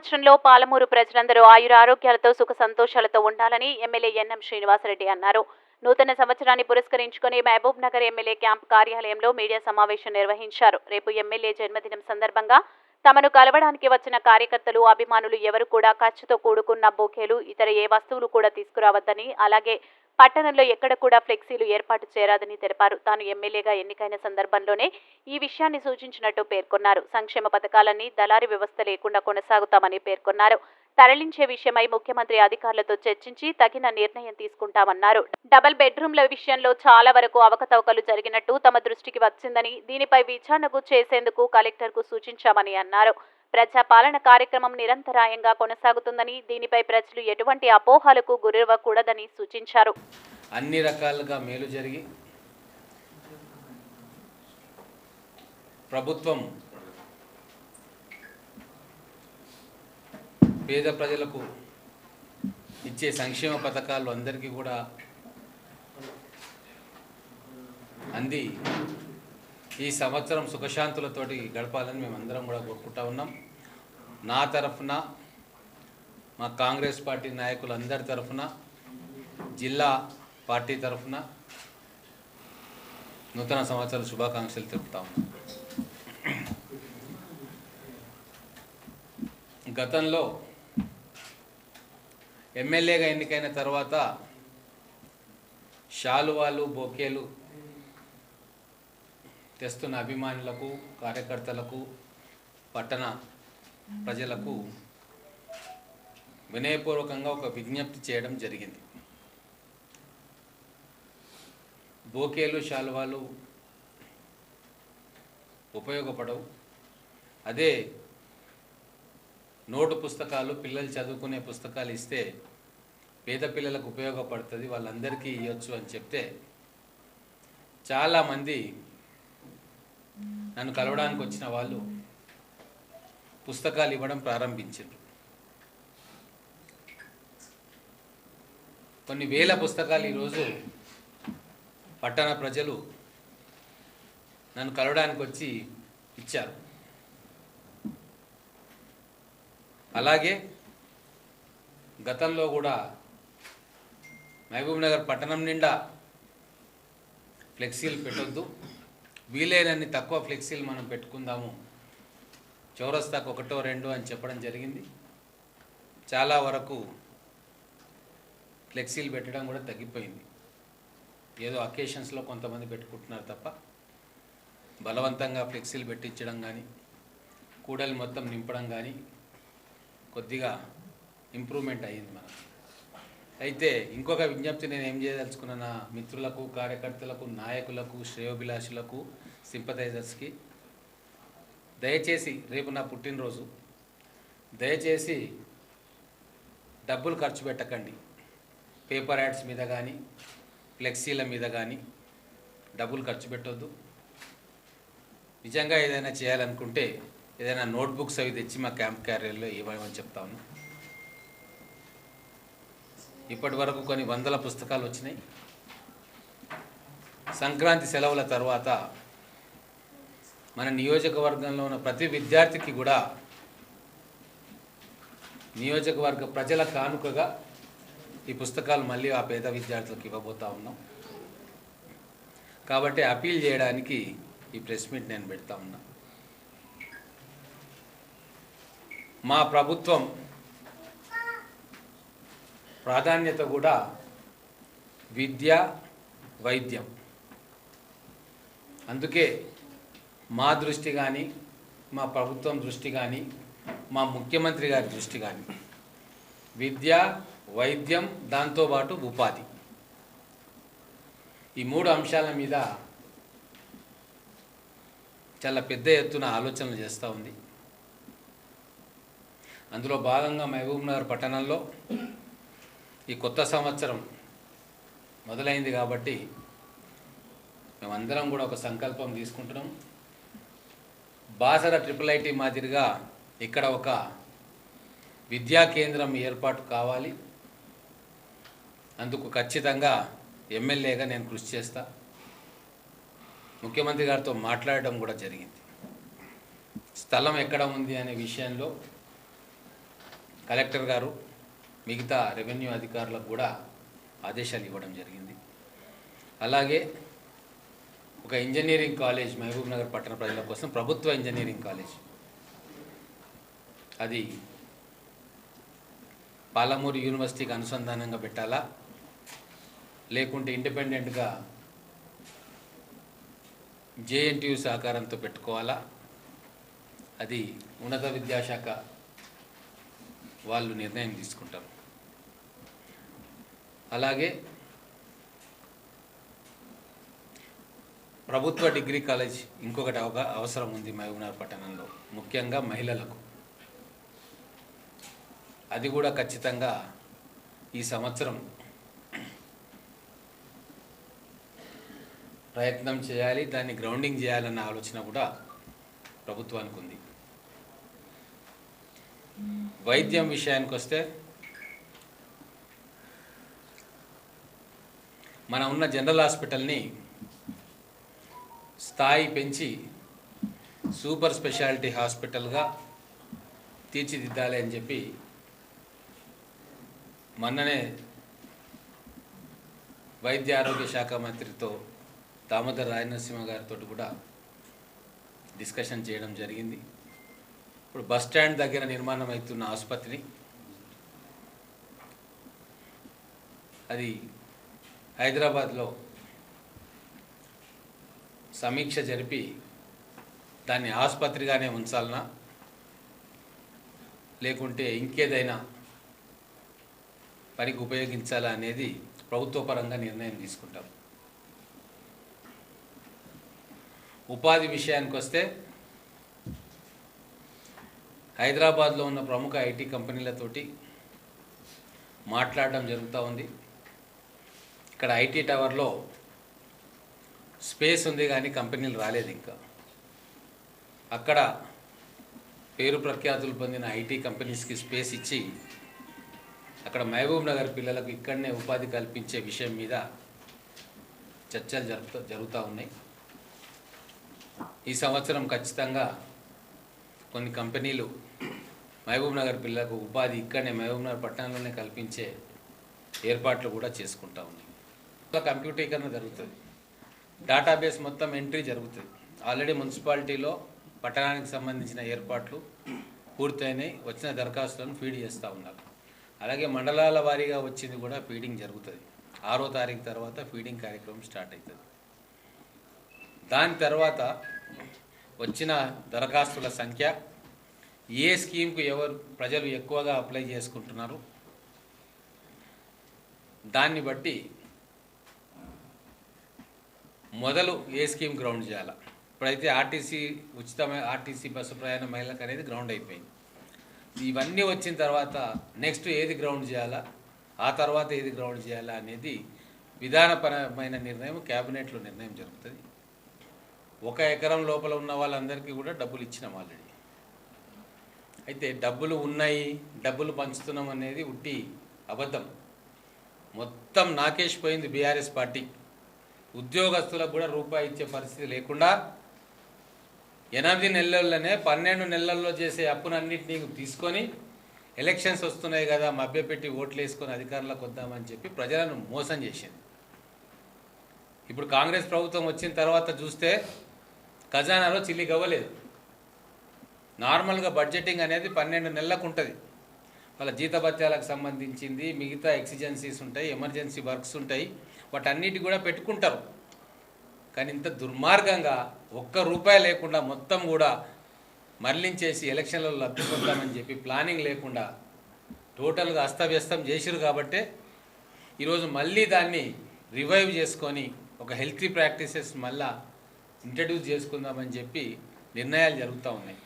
సంవత్సరంలో పాలమూరు ప్రజలందరూ ఆయుర ఆరోగ్యాలతో సుఖ సంతోషాలతో ఉండాలని ఎమ్మెల్యే ఎన్ఎం శ్రీనివాసరెడ్డి అన్నారు. నూతన సంవత్సరాన్ని పురస్కరించుకుని మహబూబ్ నగర్ ఎమ్మెల్యే క్యాంప్ కార్యాలయంలో మీడియా సమావేశం నిర్వహించారు. రేపు ఎమ్మెల్యే జన్మదినం సందర్భంగా తమను కలవడానికి వచ్చిన కార్యకర్తలు అభిమానులు ఎవరు కూడా ఖర్చుతో కూడుకున్న బొకేలు ఇతర ఏ వస్తువులు కూడా తీసుకురావద్దని అలాగే పట్టణంలో ఎక్కడ కూడా ఫ్లెక్సీలు ఏర్పాటు చేరాదని తెలిపారు. తాను ఎమ్మెల్యేగా ఎన్నికైన సందర్భంలోనే ఈ విషయాన్ని సూచించినట్టు పేర్కొన్నారు. సంక్షేమ పథకాలన్నీ దళారీ వ్యవస్థ లేకుండా కొనసాగుతామని పేర్కొన్నారు. తరలించే విషయమై ముఖ్యమంత్రి అధికారులతో చర్చించి తగిన నిర్ణయం తీసుకుంటామన్నారు. డబుల్ బెడ్రూమ్ల విషయంలో చాలా వరకు అవకతవకలు జరిగినట్టు తమ దృష్టికి వచ్చిందని దీనిపై విచారణకు చేసేందుకు కలెక్టర్కు సూచించామని అన్నారు. ప్రజాపాలన కార్యక్రమం నిరంతరాయంగా కొనసాగుతుందని దీనిపై ప్రజలు ఎటువంటి అపోహలకు గురివ్వకూడదని సూచించారు. అన్ని రకాలుగా మేలు జరిగి ప్రభుత్వం పేద ప్రజలకు ఇచ్చే సంక్షేమ పథకాలు అందరికీ కూడా అంది. ఈ సంవత్సరం సుఖశాంతులతోటి గడపాలని మేమందరం కూడా కోరుకుంటా ఉన్నాం. నా తరఫున మా కాంగ్రెస్ పార్టీ నాయకులందరి తరఫున జిల్లా పార్టీ తరఫున నూతన సంవత్సర శుభాకాంక్షలు తెలుపుతాం గతంలో ఎమ్మెల్యేగా ఎన్నికైన తర్వాత శాలువాలు బొకేలు తెస్తున్న అభిమానులకు కార్యకర్తలకు పట్టణ ప్రజలకు వినయపూర్వకంగా ఒక విజ్ఞప్తి చేయడం జరిగింది. బోకేలు శాలువాలు ఉపయోగపడవు. అదే నోటు పుస్తకాలు పిల్లలు చదువుకునే పుస్తకాలు ఇస్తే పేద పిల్లలకు ఉపయోగపడుతుంది వాళ్ళందరికీ ఇవ్వచ్చు అని చెప్తే చాలామంది నన్ను కలవడానికి వచ్చిన వాళ్ళు పుస్తకాలు ఇవ్వడం ప్రారంభించారు. కొన్ని వేల పుస్తకాలు ఈరోజు పట్టణ ప్రజలు నన్ను కలవడానికి వచ్చి ఇచ్చారు. అలాగే గతంలో కూడా మహబూబ్ నగర్ పట్టణం నిండా ఫ్లెక్సీలు పెట్టొద్దు. వీలైనన్ని తక్కువ ఫ్లెక్సీలు మనం పెట్టుకుందాము. చౌరస్తాకు ఒకటో రెండో అని చెప్పడం జరిగింది. చాలా వరకు ఫ్లెక్సీలు పెట్టడం కూడా తగ్గిపోయింది. ఏదో అకేషన్స్లో కొంతమంది పెట్టుకుంటున్నారు తప్ప బలవంతంగా ఫ్లెక్సీలు పెట్టించడం కానీ కూడలి మొత్తం నింపడం కానీ కొద్దిగా ఇంప్రూవ్మెంట్ అయ్యింది మనకు. అయితే ఇంకొక విజ్ఞప్తి నేను ఏం చేయదలుచుకున్న మిత్రులకు కార్యకర్తలకు నాయకులకు శ్రేయోభిలాషులకు సింపథైజర్స్కి. దయచేసి రేపు నా పుట్టినరోజు. దయచేసి డబ్బులు ఖర్చు పెట్టకండి. పేపర్ యాడ్స్ మీద కానీ ఫ్లెక్సీల మీద కానీ డబ్బులు ఖర్చు పెట్టొద్దు. నిజంగా ఏదైనా చేయాలనుకుంటే ఏదైనా నోట్బుక్స్ అవి తెచ్చి మా క్యాంప్ క్యారియర్లో ఇవ్వమని చెప్తా ఇప్పటి వరకు కొన్ని వందల పుస్తకాలు వచ్చినాయి. సంక్రాంతి సెలవుల తర్వాత మన నియోజకవర్గంలో ఉన్న ప్రతి విద్యార్థికి కూడా నియోజకవర్గ ప్రజల కానుకగా ఈ పుస్తకాలు మళ్ళీ ఆ పేద విద్యార్థులకు ఇవ్వబోతా ఉన్నాం. కాబట్టి అపీల్ చేయడానికి ఈ ప్రెస్ మీట్ నేను పెడతా ఉన్నా. మా ప్రభుత్వం ప్రాధాన్యత కూడా విద్య వైద్యం. అందుకే మా దృష్టి కానీ మా ప్రభుత్వం దృష్టి కానీ మా ముఖ్యమంత్రి గారి దృష్టి కానీ విద్య వైద్యం దాంతోపాటు ఉపాధి. ఈ మూడు అంశాల మీద చాలా పెద్ద ఎత్తున ఆలోచనలు చేస్తూ ఉంది. అందులో భాగంగా మహబూబ్నగర్ పట్టణంలో ఈ కొత్త సంవత్సరం మొదలైంది కాబట్టి మేమందరం కూడా ఒక సంకల్పం తీసుకుంటున్నాం. బాసర ట్రిపుల్ ఐటీ మాదిరిగా ఇక్కడ ఒక విద్యా కేంద్రం ఏర్పాటు కావాలి. అందుకు ఖచ్చితంగా ఎమ్మెల్యేగా నేను కృషి చేస్తా. ముఖ్యమంత్రి గారితో మాట్లాడడం కూడా జరిగింది. స్థలం ఎక్కడ ఉంది అనే విషయంలో కలెక్టర్ గారు మిగతా రెవెన్యూ అధికారులకు కూడా ఆదేశాలు ఇవ్వడం జరిగింది. అలాగే ఒక ఇంజనీరింగ్ కాలేజ్ మహబూబ్ నగర్ పట్టణ ప్రజల కోసం ప్రభుత్వ ఇంజనీరింగ్ కాలేజ్. అది పాలమూరు యూనివర్సిటీకి అనుసంధానంగా పెట్టాలా? లేకుంటే ఇండిపెండెంట్గా జేఎన్టీయు సహకారంతో పెట్టుకోవాలా? అది ఉన్నత విద్యాశాఖ వాళ్ళు నిర్ణయం తీసుకుంటారు. అలాగే ప్రభుత్వ డిగ్రీ కాలేజ్ ఇంకొకటి అవగా అవసరం ఉంది మహబూబ్నగర్ పట్టణంలో ముఖ్యంగా మహిళలకు. అది కూడా ఖచ్చితంగా ఈ సంవత్సరం ప్రయత్నం చేయాలి దాన్ని గ్రౌండింగ్ చేయాలన్న ఆలోచన కూడా ప్రభుత్వానికి ఉంది. వైద్యం విషయానికి వస్తే మన ఉన్న జనరల్ హాస్పిటల్ని స్థాయి పెంచి సూపర్ స్పెషాలిటీ హాస్పిటల్గా తీర్చిదిద్దాలి అని చెప్పి మొన్ననే వైద్య ఆరోగ్య శాఖ మంత్రితో దామోదర్ రాయనరసింహ గారితో కూడా డిస్కషన్ చేయడం జరిగింది. ఇప్పుడు బస్ స్టాండ్ దగ్గర నిర్మాణం అవుతున్న ఆసుపత్రి అది హైదరాబాద్లో సమీక్ష జరిపి దాన్ని ఆసుపత్రిగానే ఉంచాలనా? లేకుంటే ఇంకేదైనా పనికి ఉపయోగించాలా అనేది ప్రభుత్వపరంగా నిర్ణయం తీసుకుంటాం. ఉపాధి విషయానికి వస్తే హైదరాబాద్లో ఉన్న ప్రముఖ ఐటీ కంపెనీలతోటి మాట్లాడడం జరుగుతూ ఉంది. ఇక్కడ ఐటీ టవర్లో స్పేస్ ఉంది కానీ కంపెనీలు రాలేదు ఇంకా. అక్కడ పేరు ప్రఖ్యాతులు పొందిన ఐటీ కంపెనీస్కి స్పేస్ ఇచ్చి అక్కడ మహబూబ్ నగర్ పిల్లలకు ఇక్కడనే ఉపాధి కల్పించే విషయం మీద చర్చలు జరుపుతూ జరుగుతూ ఉన్నాయి. ఈ సంవత్సరం ఖచ్చితంగా కొన్ని కంపెనీలు మహబూబ్ నగర్ పిల్లలకు ఉపాధి ఇక్కడనే మహబూబ్ నగర్ పట్టణంలోనే కల్పించే ఏర్పాట్లు కూడా చేసుకుంటా ఉన్నాయి ఇలా కంప్యూటీకరణ జరుగుతుంది. డేటాబేస్ మొత్తం ఎంట్రీ జరుగుతుంది. ఆల్రెడీ మున్సిపాలిటీలో పట్టణానికి సంబంధించిన ఏర్పాట్లు పూర్తయినాయి. వచ్చిన దరఖాస్తులను ఫీడ్ చేస్తూ ఉన్నారు. అలాగే మండలాల వారీగా వచ్చింది కూడా ఫీడింగ్ జరుగుతుంది. ఆరో తారీఖు తర్వాత ఫీడింగ్ కార్యక్రమం స్టార్ట్ అవుతుంది. దాని తర్వాత వచ్చిన దరఖాస్తుల సంఖ్య ఏ స్కీమ్కు ఎవరు ప్రజలు ఎక్కువగా అప్లై చేసుకుంటున్నారు? దాన్ని బట్టి మొదలు ఏ స్కీమ్ గ్రౌండ్ చేయాలి? ఇప్పుడైతే ఆర్టీసీ ఉచితమైన ఆర్టీసీ బస్సు ప్రయాణ మహిళలకు అనేది గ్రౌండ్ అయిపోయింది. ఇవన్నీ వచ్చిన తర్వాత నెక్స్ట్ ఏది గ్రౌండ్ చేయాలా? ఆ తర్వాత ఏది గ్రౌండ్ చేయాలా అనేది విధానపరమైన నిర్ణయం క్యాబినెట్లో నిర్ణయం జరుగుతుంది. ఒక ఎకరం లోపల ఉన్న వాళ్ళందరికీ కూడా డబ్బులు ఇచ్చినాం ఆల్రెడీ. అయితే డబ్బులు ఉన్నాయి డబ్బులు పంచుతున్నాం అనేది ఉట్టి అబద్ధం. మొత్తం నాకేసిపోయింది బీఆర్ఎస్ పార్టీ. ఉద్యోగస్తులకు కూడా రూపాయి ఇచ్చే పరిస్థితి లేకుండా ఎనిమిది నెలల్లోనే పన్నెండు నెలల్లో చేసే అప్పునన్నింటినీ తీసుకొని ఎలక్షన్స్ వస్తున్నాయి కదా మభ్యపెట్టి ఓట్లు వేసుకొని అధికారంలోకి వద్దామని చెప్పి ప్రజలను మోసం చేసింది. ఇప్పుడు కాంగ్రెస్ ప్రభుత్వం వచ్చిన తర్వాత చూస్తే ఖజానాలో చిల్లి గవ్వలేదు. నార్మల్గా బడ్జెటింగ్ అనేది పన్నెండు నెలలకు ఉంటుంది వాళ్ళ జీతభత్యాలకు సంబంధించింది మిగతా ఎక్సిజెన్సీస్ ఉంటాయి ఎమర్జెన్సీ వర్క్స్ ఉంటాయి. వాటన్నిటి కూడా పెట్టుకుంటారు. కానీ ఇంత దుర్మార్గంగా ఒక్క రూపాయి లేకుండా మొత్తం కూడా మరలించేసి ఎలక్షన్లలో లబ్ధి పొందామని చెప్పి ప్లానింగ్ లేకుండా టోటల్గా అస్తవ్యస్తం చేసిరు కాబట్టే ఈరోజు మళ్ళీ దాన్ని రివైవ్ చేసుకొని ఒక హెల్తీ ప్రాక్టీసెస్ మళ్ళా ఇంట్రడ్యూస్ చేసుకుందామని చెప్పి నిర్ణయాలు జరుగుతూ ఉన్నాయి.